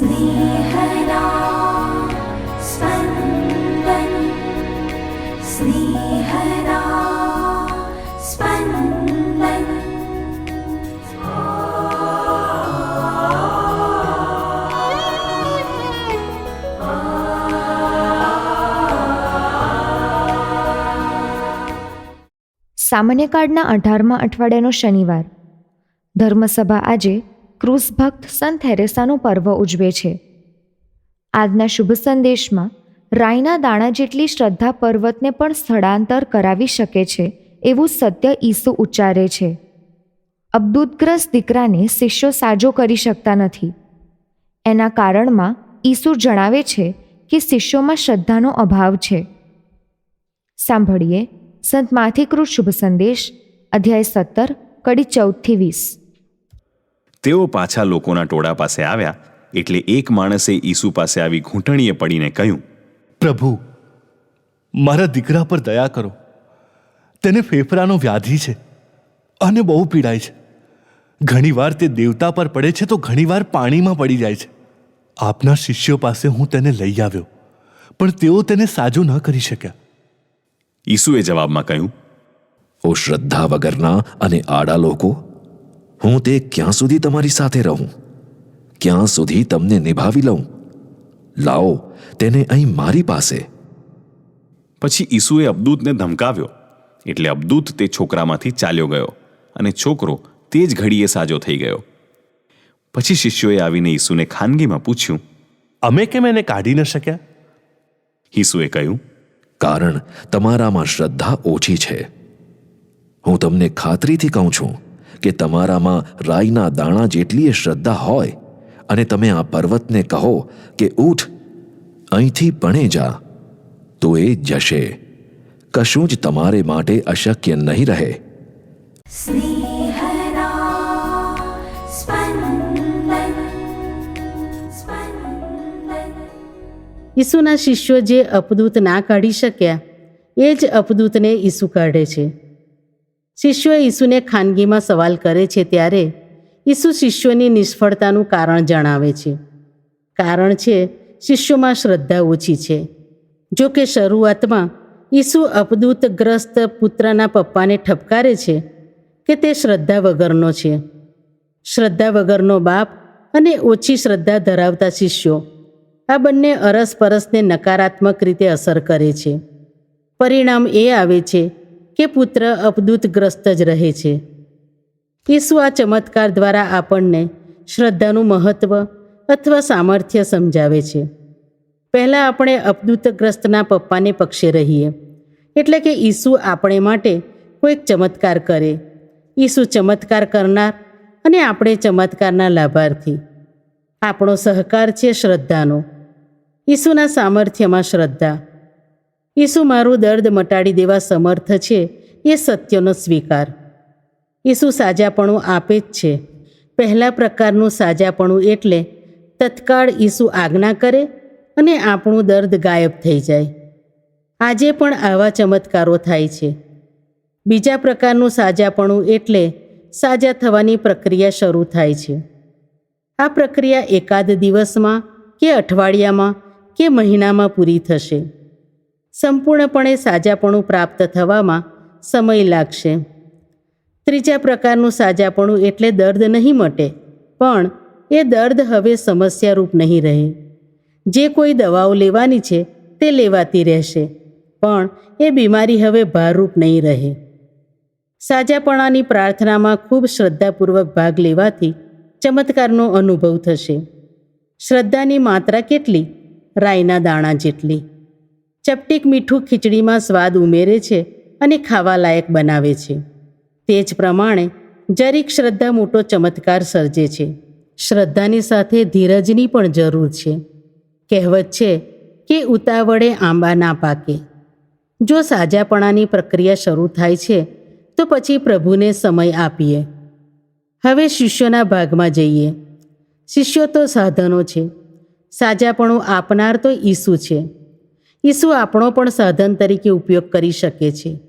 स्नेहदा स्पन्दन् स्नेहदा स्पन्दन् સામાન્ય કાળના અઢારમા અઠવાડિયાનો શનિવાર ધર્મસભા આજે ક્રૂસ ભક્ત સંત થેરેસાનું પર્વ ઉજવે છે. આજના શુભ સંદેશમાં રાયના દાણા જેટલી શ્રદ્ધા પર્વતને પણ સ્થળાંતર કરાવી શકે છે એવું સત્ય ઈસુ ઉચ્ચારે છે. અબદૂતગ્રસ્ત દીકરાને શિષ્યો સાજો કરી શકતા નથી. એના કારણમાં ઈસુ જણાવે છે કે શિષ્યોમાં શ્રદ્ધાનો અભાવ છે. સાંભળીએ સંત માથિકૃત શુભ સંદેશ, અધ્યાય સત્તર, કડી ચૌદથી વીસ. તેઓ પાછા લોકોના ટોળા પાસે આવ્યા એટલે એક માણસે ઈસુ પાસે આવી ઘૂંટણીએ પડીને કહ્યું પ્રભુ મારા દીકરા પર દયા કરો. તેને ફેફડાનો વ્યાધિ છે અને બહુ પીડાય છે. ઘણીવાર તે દેવતા પર પડે છે તો ઘણીવાર પાણીમાં પડી જાય છે. આપના શિષ્યો પાસે હું તેને લઈ આવ્યો પણ તેઓ તેને સાજો ન કરી શક્યા. ઈસુએ જવાબમાં કહ્યું ઓ શ્રદ્ધા વગરના અને આડા લોકો હું તે ક્યાં સુધી તમારી સાથે રહું? ક્યાં સુધી તમને નિભાવી લઉં? લાવો તેને અહીં મારી પાસે. પછી ઈસુએ અબદૂતને ધમકાવ્યો. એટલે અબદૂત તે છોકરામાંથી ચાલ્યો ગયો અને છોકરો તે જ ઘડીએ સાજો થઈ ગયો. પછી શિષ્યોએ આવીને ઈસુને ખાનગીમાં પૂછ્યું અમે કેમ એને કાઢી ન શક્યા? ઈસુએ કહ્યું કારણ તમારામાં શ્રદ્ધા ઓછી છે. હું તમને ખાતરીથી કહું છું કે તમારામાં રાઈના દાણા જેટલી શ્રદ્ધા હોય અને તમે આ પર્વતને કહો કે ઊઠ અહીંથી પણે જા તો એ જશે. કશું જ તમારે માટે અશક્ય નહીં રહે. ઈસુના શિષ્યો જે અપદૂત ના કાઢી શક્યા એ જ અપદૂતને ઈસુ કાઢે છે. શિષ્યો ઈસુને ખાનગીમાં સવાલ કરે છે ત્યારે ઈસુ શિષ્યોની નિષ્ફળતાનું કારણ જણાવે છે. કારણ છે, શિષ્યોમાં શ્રદ્ધા ઓછી છે. જો કે શરૂઆતમાં ઈસુ અપદૂતગ્રસ્ત પુત્રના પપ્પાને ઠપકારે છે કે તે શ્રદ્ધા વગરનો છે. શ્રદ્ધા વગરનો બાપ અને ઓછી શ્રદ્ધા ધરાવતા શિષ્યો આ બંને અરસપરસને નકારાત્મક રીતે અસર કરે છે. પરિણામ એ આવે છે કે પુત્ર અપદૂતગ્રસ્ત જ રહે છે? ઈસુ આ ચમત્કાર દ્વારા આપણને શ્રદ્ધાનું મહત્વ અથવા સામર્થ્ય સમજાવે છે. પહેલાં આપણે અપદૂતગ્રસ્તના પપ્પાને પક્ષે રહીએ. એટલે કે ઈસુ આપણે માટે કોઈક ચમત્કાર કરે. ઈસુ ચમત્કાર કરનાર અને આપણે ચમત્કારના લાભાર્થી. આપણો સહકાર છે શ્રદ્ધાનો. ઈસુના સામર્થ્યમાં શ્રદ્ધા. ઈસુ મારું દર્દ મટાડી દેવા સમર્થ છે, એ સત્યનો સ્વીકાર. ઈસુ સાજાપણું આપે જ છે. પહેલા પ્રકારનું સાજાપણું એટલે તત્કાળ ઈસુ આજ્ઞા કરે અને આપણું દર્દ ગાયબ થઈ જાય. આજે પણ આવા ચમત્કારો થાય છે. બીજા પ્રકારનું સાજાપણું એટલે સાજા થવાની પ્રક્રિયા શરૂ થાય છે. આ પ્રક્રિયા એકાદ દિવસમાં કે અઠવાડિયામાં કે મહિનામાં પૂરી થશે. સંપૂર્ણપણે સાજાપણું પ્રાપ્ત થવામાં સમય લાગશે. ત્રીજા પ્રકારનું સાજાપણું એટલે દર્દ નહીં મટે, પણ એ દર્દ હવે સમસ્યારૂપ નહીં રહે. જે કોઈ દવાઓ લેવાની છે તે લેવાતી રહેશે, પણ એ બીમારી હવે ભારરૂપ નહીં રહે. સાજાપણાની પ્રાર્થનામાં ખૂબ શ્રદ્ધાપૂર્વક ભાગ લેવાથી ચમત્કારનો અનુભવ થશે. શ્રદ્ધાની માત્રા કેટલી? રાયના દાણા જેટલી. ચપટીક મીઠું ખીચડીમાં સ્વાદ ઉમેરે છે અને ખાવાલાયક બનાવે છે. તે જ પ્રમાણે જરીક શ્રદ્ધા મોટો ચમત્કાર સર્જે છે. શ્રદ્ધાની સાથે ધીરજની પણ જરૂર છે. કહેવત છે કે ઉતાવળે આંબા ના પાકે. જો સાજાપણાની પ્રક્રિયા શરૂ થાય છે, તો પછી પ્રભુને સમય આપીએ. હવે શિષ્યોના ભાગમાં જઈએ. શિષ્યો તો સાધનો છે. સાજાપણું આપનાર તો ઈસુ છે. ઈસુ આપણો પણ સાધન તરીકે ઉપયોગ કરી શકે છે.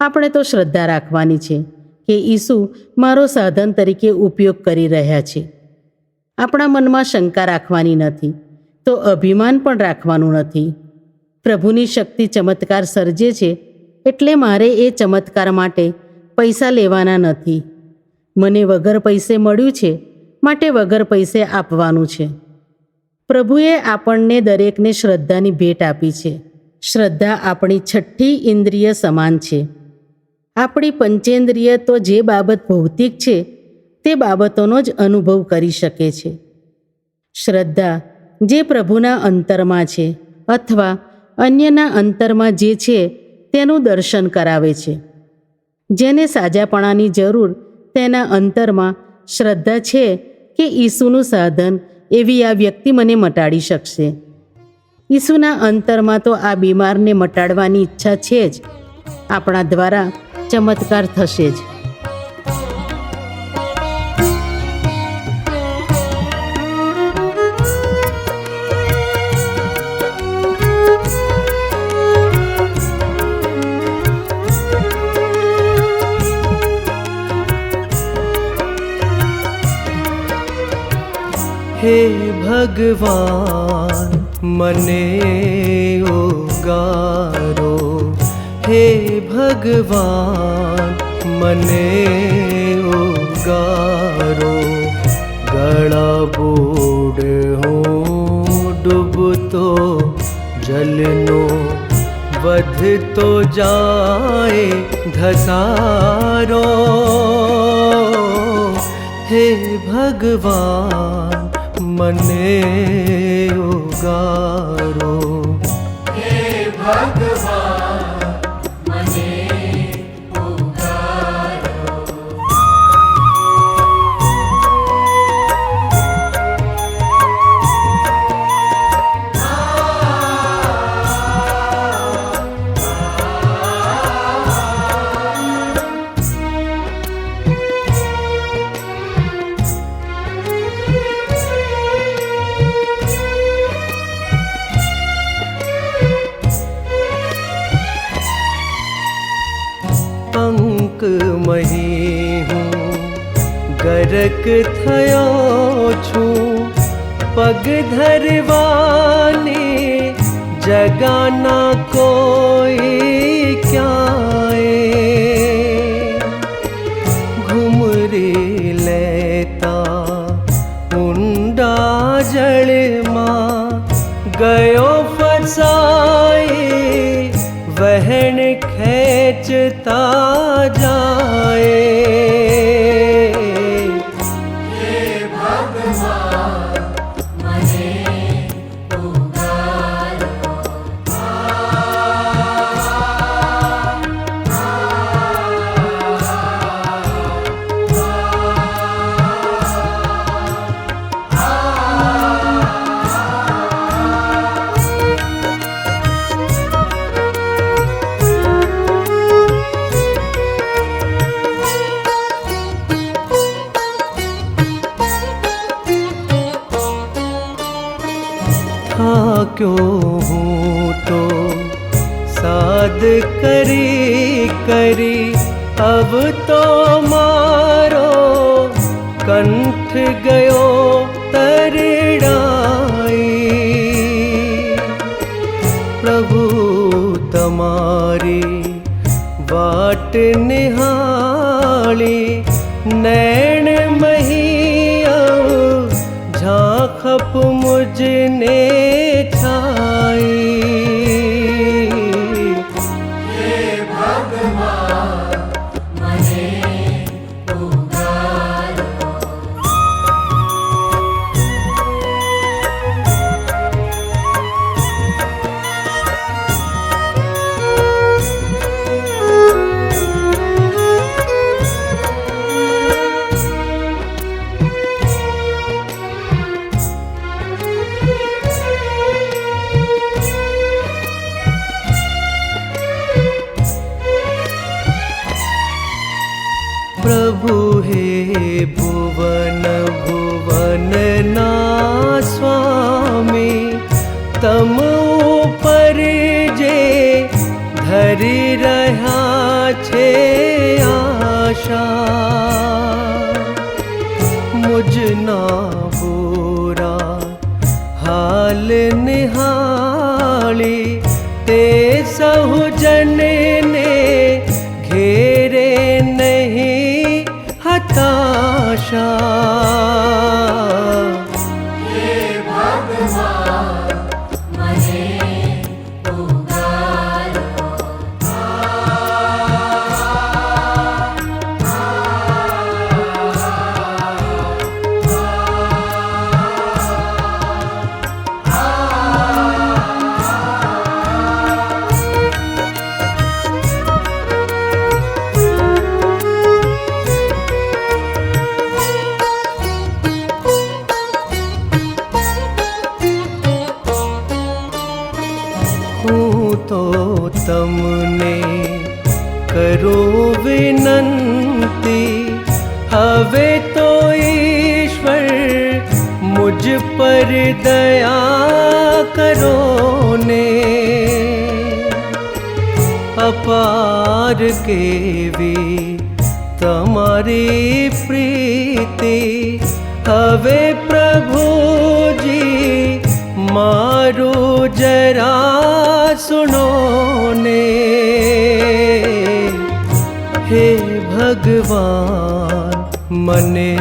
આપણે તો શ્રદ્ધા રાખવાની છે કે ઈસુ મારો સાધન તરીકે ઉપયોગ કરી રહ્યા છે. આપણા મનમાં શંકા રાખવાની નથી, તો અભિમાન પણ રાખવાનું નથી. પ્રભુની શક્તિ ચમત્કાર સર્જે છે, એટલે મારે એ ચમત્કાર માટે પૈસા લેવાના નથી. મને વગર પૈસે મળ્યું છે, માટે વગર પૈસે આપવાનું છે. પ્રભુએ આપણને દરેકને શ્રદ્ધાની ભેટ આપી છે. શ્રદ્ધા આપણી છઠ્ઠી ઇન્દ્રિય સમાન છે. આપણી પંચેન્દ્રિય તો જે બાબત ભૌતિક છે, તે બાબતોનો જ અનુભવ કરી શકે છે. શ્રદ્ધા જે પ્રભુના અંતરમાં છે અથવા અન્યના અંતરમાં જે છે, તેનું દર્શન કરાવે છે. જેને સાજાપણાની જરૂર તેના અંતરમાં શ્રદ્ધા છે કે ઈસુનું સાધન એવી આ વ્યક્તિ મને મટાડી શકશે. ઈસુના અંતરમાં તો આ બીમારને મટાડવાની ઈચ્છા છે જ. આપણા દ્વારા ચમત્કાર થશે જ. हे भगवान् मने उगारो। हे भगवान् मन उगारो। जलनो। वध तो जाए धसारो। हे भगवान् મને ઉગારો. शोक मही हूँ गरक थयो छू। पग धरवाने जगाना कोई क्या कोमरि लेता उंडा जल मा लौट निहाली नैन महियाओ झांखप मुझने छाई। हे भगवान। ધરી રહ્યા છે આશા મુજ ના ભૂ હાલ નિહાળી તે સહુ જનને ઘેરે નહીં હતાશા હવે તો ઈશ્વર મુજ પર દયા કરો ને અપાર કેવી તમારી પ્રીતિ હવે પ્રભુજી મારું જરા સુનો ને હે ભગવાન મને